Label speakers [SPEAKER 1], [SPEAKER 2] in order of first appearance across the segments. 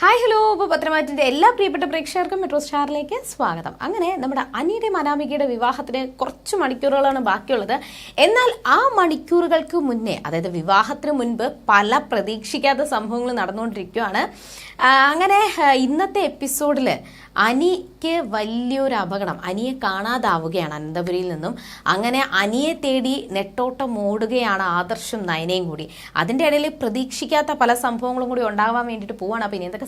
[SPEAKER 1] Hi hello ഇപ്പോൾ എല്ലാ പ്രിയപ്പെട്ട പ്രേക്ഷകർക്കും മെട്രോ സ്റ്റാറിലേക്ക് സ്വാഗതം. അങ്ങനെ നമ്മുടെ അനിയുടെ അനാമികയുടെ വിവാഹത്തിന് കുറച്ച് മണിക്കൂറുകളാണ് ബാക്കിയുള്ളത്. എന്നാൽ ആ മണിക്കൂറുകൾക്ക് മുന്നേ അതായത് വിവാഹത്തിന് മുൻപ് പല പ്രതീക്ഷിക്കാത്ത സംഭവങ്ങൾ നടന്നുകൊണ്ടിരിക്കുകയാണ്. അങ്ങനെ ഇന്നത്തെ എപ്പിസോഡിൽ അനിക്ക് വലിയൊരു അപകടം. അനിയെ കാണാതാവുകയാണ് അനന്തപുരിയിൽ നിന്നും. അങ്ങനെ അനിയെ തേടി നെട്ടോട്ടം ഓടുകയാണ് ആദർശും നയനയും കൂടി. അതിന്റെ ഇടയിൽ പ്രതീക്ഷിക്കാത്ത പല സംഭവങ്ങളും കൂടി ഉണ്ടാവാൻ വേണ്ടിയിട്ട് പോവാണ്. അപ്പോൾ ഇനി എന്തൊക്കെ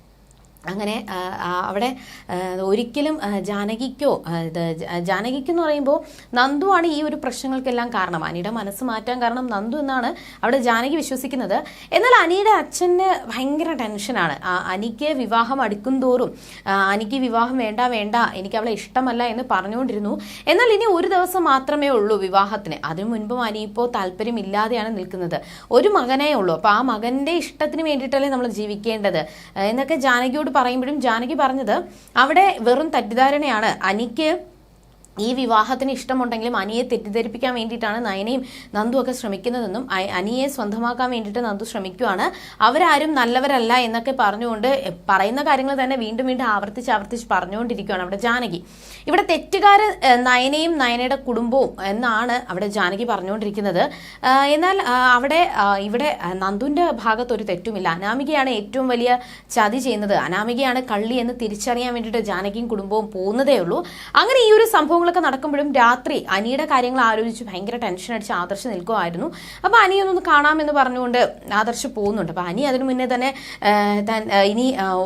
[SPEAKER 1] അങ്ങനെ അവിടെ ഒരിക്കലും ജാനകിക്കോ ആ, ഇത് ജ- ജാനകിക്ക് എന്ന് പറയുമ്പോൾ നന്ദുവാണ് ഈ ഒരു പ്രശ്നങ്ങൾക്കെല്ലാം കാരണം. അനിയുടെ മനസ്സ് മാറ്റാൻ കാരണം നന്ദു എന്നാണ് അവിടെ ജാനകി വിശ്വസിക്കുന്നത്. എന്നാൽ അനിയുടെ അച്ഛന് ഭയങ്കര ടെൻഷനാണ്. അനിക്ക് വിവാഹം അടുക്കും തോറും അനിക്ക് വിവാഹം വേണ്ട വേണ്ട എനിക്ക് അവളെ ഇഷ്ടമല്ല എന്ന് പറഞ്ഞുകൊണ്ടിരുന്നു. എന്നാൽ ഇനി ഒരു ദിവസം മാത്രമേ ഉള്ളൂ വിവാഹത്തിന്. അതിനു മുൻപും അനി ഇപ്പോൾ താല്പര്യമില്ലാതെയാണ് നിൽക്കുന്നത്. ഒരു മകനേ ഉള്ളൂ. അപ്പോൾ ആ മകന്റെ ഇഷ്ടത്തിന് വേണ്ടിയിട്ടല്ലേ നമ്മൾ ജീവിക്കേണ്ടത്. എന്നൊക്കെ ജാനകിയോട് പറയുമ്പോഴും ജാനകി പറഞ്ഞത് അവിടെ വെറും തെറ്റിദ്ധാരണയാണ്. അനിക്ക് ഈ വിവാഹത്തിന് ഇഷ്ടമുണ്ടെങ്കിലും അനിയെ തെറ്റിദ്ധരിപ്പിക്കാൻ വേണ്ടിയിട്ടാണ് നയനയും നന്ദു ഒക്കെ ശ്രമിക്കുന്നതെന്നും അനിയെ സ്വന്തമാക്കാൻ വേണ്ടിയിട്ട് നന്ദു ശ്രമിക്കുകയാണ് അവരാരും നല്ലവരല്ല എന്നൊക്കെ പറഞ്ഞുകൊണ്ട് പറയുന്ന കാര്യങ്ങൾ തന്നെ വീണ്ടും വീണ്ടും ആവർത്തിച്ച് ആവർത്തിച്ച് പറഞ്ഞുകൊണ്ടിരിക്കുകയാണ് അവിടെ ജാനകി. ഇവിടെ തെറ്റുകാര് ഏഹ്, നയനയും നയനയുടെ കുടുംബവും എന്നാണ് അവിടെ ജാനകി പറഞ്ഞുകൊണ്ടിരിക്കുന്നത്. എന്നാൽ അവിടെ ഇവിടെ നന്ദുവിന്റെ ഭാഗത്തൊരു തെറ്റുമില്ല. അനാമികയാണ് ഏറ്റവും വലിയ ചതി ചെയ്യുന്നത്. അനാമികയാണ് കള്ളി എന്ന് തിരിച്ചറിയാൻ വേണ്ടിയിട്ട് ജാനകിയും കുടുംബവും പോകുന്നതേ ഉള്ളൂ. അങ്ങനെ ഈ ഒരു സംഭവങ്ങളൊക്കെ നടക്കുമ്പോഴും രാത്രി അനിയുടെ കാര്യങ്ങൾ ആലോചിച്ച് ഭയങ്കര ടെൻഷൻ അടിച്ച് ആദർശ് നിൽക്കുമായിരുന്നു അപ്പോൾ അനിയൊന്ന് കാണാമെന്ന് പറഞ്ഞുകൊണ്ട് ആദർശ് പോകുന്നുണ്ട്. അപ്പോൾ അനി അതിനു മുന്നേ തന്നെ ഇനി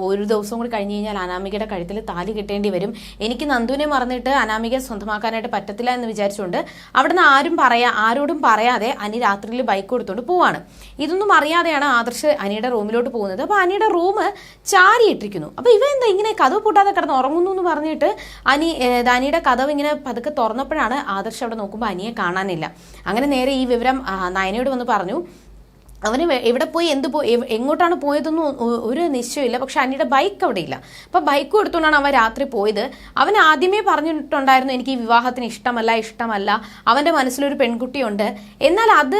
[SPEAKER 1] ഒരു ദിവസം കൂടി കഴിഞ്ഞ് കഴിഞ്ഞാൽ അനാമികയുടെ കഴുത്തിൽ താലി കിട്ടേണ്ടി വരും. എനിക്ക് നന്ദുവിനെ മറന്നിട്ട് അനാമികയെ സ്വന്തമാക്കാനായിട്ട് പറ്റത്തില്ല എന്ന് വിചാരിച്ചുകൊണ്ട് അവിടുന്ന് ആരും പറയാ ആരോടും പറയാതെ അനി രാത്രിയിൽ ബൈക്ക് കൊടുത്തുകൊണ്ട് പോവാണ്. ഇതൊന്നും അറിയാതെയാണ് ആദർശ് അനിയുടെ റൂമിലോട്ട് പോകുന്നത്. അപ്പോൾ അനിയുടെ റൂം ചാരിയിട്ടിരിക്കുന്നു. അപ്പോൾ ഇവ എന്താ ഇങ്ങനെ കഥവ് പൂട്ടാതെ കിടന്ന് ഉറങ്ങുന്നു എന്ന് പറഞ്ഞിട്ട് അനി അനിയുടെ കഥവ് ഇങ്ങനെ പതുക്കെ തുറന്നപ്പോഴാണ് ആദർശ് അവിടെ നോക്കുമ്പോൾ അനിയെ കാണാനില്ല. അങ്ങനെ നേരെ ഈ വിവരം നയനയോട് വന്ന് പറഞ്ഞു അവന് എവിടെ പോയി എന്ത് പോയി എങ്ങോട്ടാണ് പോയതെന്നും ഒരു നിശ്ചയമില്ല. പക്ഷെ അനിയുടെ ബൈക്ക് അവിടെ ഇല്ല. അപ്പം ബൈക്ക് എടുത്തുകൊണ്ടാണ് അവൻ രാത്രി പോയത്. അവൻ ആദ്യമേ പറഞ്ഞിട്ടുണ്ടായിരുന്നു എനിക്ക് ഈ വിവാഹത്തിന് ഇഷ്ടമല്ല ഇഷ്ടമല്ല. അവന്റെ മനസ്സിലൊരു പെൺകുട്ടിയുണ്ട്. എന്നാൽ അത്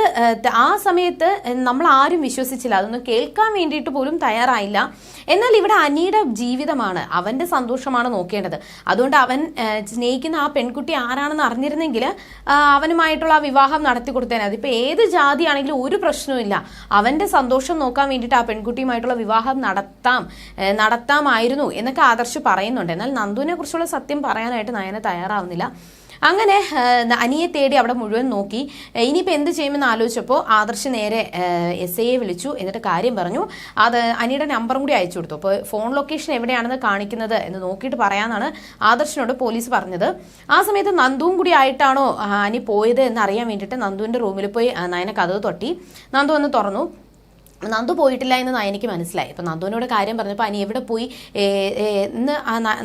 [SPEAKER 1] ആ സമയത്ത് നമ്മൾ ആരും വിശ്വസിച്ചില്ല. അതൊന്നും കേൾക്കാൻ വേണ്ടിയിട്ട് പോലും തയ്യാറായില്ല. എന്നാൽ ഇവിടെ അനിയുടെ ജീവിതമാണ് അവന്റെ സന്തോഷമാണ് നോക്കേണ്ടത്. അതുകൊണ്ട് അവൻ സ്നേഹിക്കുന്ന ആ പെൺകുട്ടി ആരാണെന്ന് അറിഞ്ഞിരുന്നെങ്കിൽ അവനുമായിട്ടുള്ള ആ വിവാഹം നടത്തി കൊടുത്തേനെ അതിപ്പോൾ ഏത് ജാതിയാണെങ്കിലും ഒരു പ്രശ്നവുമില്ല അവന്റെ സന്തോഷം നോക്കാൻ വേണ്ടിയിട്ട് ആ പെൺകുട്ടിയുമായിട്ടുള്ള വിവാഹം നടത്താം നടത്താമായിരുന്നു എന്നൊക്കെ ആദർശ് പറയുന്നുണ്ട്. എന്നാൽ നന്ദുവിനെ കുറിച്ചുള്ള സത്യം പറയാനായിട്ട് നയന തയ്യാറാവുന്നില്ല. അങ്ങനെ അനിയെ തേടി അവിടെ മുഴുവൻ നോക്കി. ഇനിയിപ്പോൾ എന്ത് ചെയ്യുമെന്ന് ആലോചിച്ചപ്പോൾ ആദർശ് നേരെ എസ് ഐയെ വിളിച്ചു. എന്നിട്ട് കാര്യം പറഞ്ഞു. അത് അനിയുടെ നമ്പറും കൂടി അയച്ചു കൊടുത്തു. അപ്പോൾ ഫോൺ ലൊക്കേഷൻ എവിടെയാണെന്ന് കാണിക്കുന്നത് എന്ന് നോക്കിയിട്ട് പറയാമെന്നാണ് ആദർശിനോട് പോലീസ് പറഞ്ഞത്. ആ സമയത്ത് നന്ദുവും കൂടി ആയിട്ടാണോ അനി പോയത് എന്ന് അറിയാൻ വേണ്ടിയിട്ട് നന്ദുവിന്റെ റൂമിൽ പോയി നയന കഥ തൊട്ടി. നന്ദു വന്ന് തുറന്നു. നന്ദു പോയിട്ടില്ല എന്ന് എനിക്ക് മനസ്സിലായി. അപ്പം നന്ദുവിനോട് കാര്യം പറഞ്ഞപ്പോൾ അനി എവിടെ പോയി? എന്ന്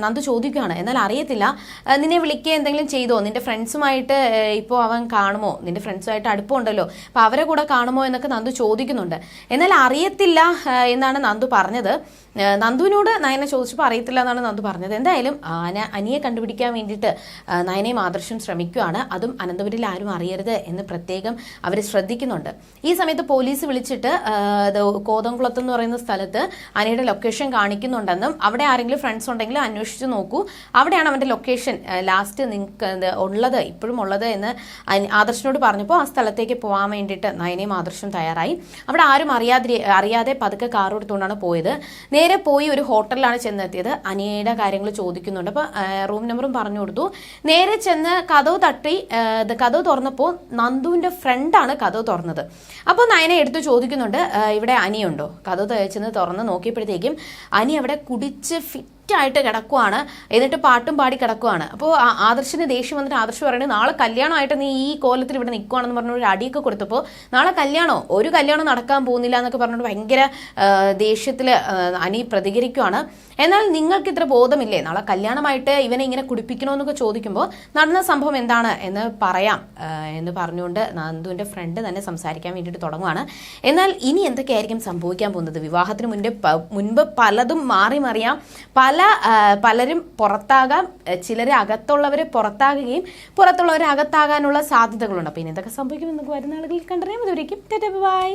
[SPEAKER 1] നന്ദു ചോദിക്കുകയാണ്. എന്നാൽ അറിയത്തില്ല. നിന്നെ വിളിക്കുക എന്തെങ്കിലും ചെയ്തോ? നിന്റെ ഫ്രണ്ട്സുമായിട്ട് ഇപ്പോൾ അവൻ കാണുമോ? നിന്റെ ഫ്രണ്ട്സുമായിട്ട് അടുപ്പമുണ്ടല്ലോ അപ്പോൾ അവരെ കൂടെ കാണുമോ എന്നൊക്കെ നന്ദു ചോദിക്കുന്നുണ്ട്. എന്നാൽ അറിയത്തില്ല എന്നാണ് നന്ദു പറഞ്ഞത്. നന്ദുവിനോട് നയനെ ചോദിച്ചപ്പോൾ അറിയത്തില്ല എന്നാണ് നന്ദു പറഞ്ഞത്. എന്തായാലും അനിയെ കണ്ടുപിടിക്കാൻ വേണ്ടിയിട്ട് നയനെയും ആദർശം ശ്രമിക്കുകയാണ് അതും അനന്തപുരിൽ ആരും അറിയരുത് എന്ന് പ്രത്യേകം അവർ ശ്രദ്ധിക്കുന്നുണ്ട്. ഈ സമയത്ത് പോലീസ് വിളിച്ചിട്ട് കോതംകുളത്ത് എന്ന് പറയുന്ന സ്ഥലത്ത് അനിയുടെ ലൊക്കേഷൻ കാണിക്കുന്നുണ്ടെന്നും അവിടെ ആരെങ്കിലും ഫ്രണ്ട്സ് ഉണ്ടെങ്കിൽ അന്വേഷിച്ച് നോക്കൂ. അവിടെയാണ് അവന്റെ ലൊക്കേഷൻ ലാസ്റ്റ് നിങ്ങൾക്ക് ഉള്ളത് ഇപ്പോഴും ഉള്ളത് എന്ന് ആദർശനോട് പറഞ്ഞപ്പോൾ ആ സ്ഥലത്തേക്ക് പോകാൻ വേണ്ടിയിട്ട് നയനയും ആദർശം തയ്യാറായി. അവിടെ ആരും അറിയാതെ അറിയാതെ പതുക്കെ കാർ എടുത്തുകൊണ്ടാണ് പോയത്. നേരെ പോയി ഒരു ഹോട്ടലിലാണ് ചെന്നെത്തിയത്. അനിയയുടെ കാര്യങ്ങൾ ചോദിക്കുന്നുണ്ട്. അപ്പോൾ റൂം നമ്പറും പറഞ്ഞു കൊടുത്തു. നേരെ ചെന്ന് കഥവ് തട്ടി കഥവ് തുറന്നപ്പോൾ നന്ദുവിന്റെ ഫ്രണ്ടാണ് കഥവ് തുറന്നത്. അപ്പോൾ നയനെ എടുത്ത് ചോദിക്കുന്നുണ്ട് ഇവിടെ അനിയുണ്ടോ? കഥ തേച്ചെന്ന് തുറന്ന് നോക്കിയപ്പോഴത്തേക്കും അനി അവിടെ കുടിച്ച് ഫിറ്റ് ആയിട്ട് കിടക്കുവാണ്. എന്നിട്ട് പാട്ടും പാടി കിടക്കുവാണ്. അപ്പോൾ ആദർശിന് ദേഷ്യം വന്നിട്ട് ആദർശ് പറയുന്നത് നാളെ കല്യാണമായിട്ട് നീ ഈ കോലത്തിൽ ഇവിടെ നിൽക്കുവാണെന്ന് പറഞ്ഞ ഒരു അടിയൊക്കെ കൊടുത്തപ്പോൾ നാളെ കല്യാണോ? ഒരു കല്യാണം നടക്കാൻ പോകുന്നില്ല എന്നൊക്കെ പറഞ്ഞിട്ട് ഭയങ്കര ദേഷ്യത്തിൽ അനി പ്രതികരിക്കുവാണ്. എന്നാൽ നിങ്ങൾക്ക് ഇത്ര ബോധമില്ലേ? നാളെ കല്യാണമായിട്ട് ഇവനെ ഇങ്ങനെ കുടിപ്പിക്കണമെന്നൊക്കെ ചോദിക്കുമ്പോൾ നടന്ന സംഭവം എന്താണ് എന്ന് പറയാം എന്ന് പറഞ്ഞുകൊണ്ട് നന്ദുവിന്റെ ഫ്രണ്ട് തന്നെ സംസാരിക്കാൻ വേണ്ടിയിട്ട് തുടങ്ങുവാണ്. എന്നാൽ ഇനി എന്തൊക്കെയായിരിക്കും സംഭവിക്കാൻ പോകുന്നത്? വിവാഹത്തിന് മുൻപ് മുൻപ് പലതും മാറി മറിയാം. പല പല പലരും പുറത്താകാം ചിലർ അകത്തുള്ളവർ പുറത്താകുകയും പുറത്തുള്ളവർ അകത്താകാനുള്ള സാധ്യതകളുണ്ട്. അപ്പോൾ ഇനി ഇതൊക്കെ സംഭവിക്കുമെന്ന് നമുക്ക് വരുന്ന ആളുകളിൽ കണ്ടറിയാം. അതുവരേക്കും ബൈ.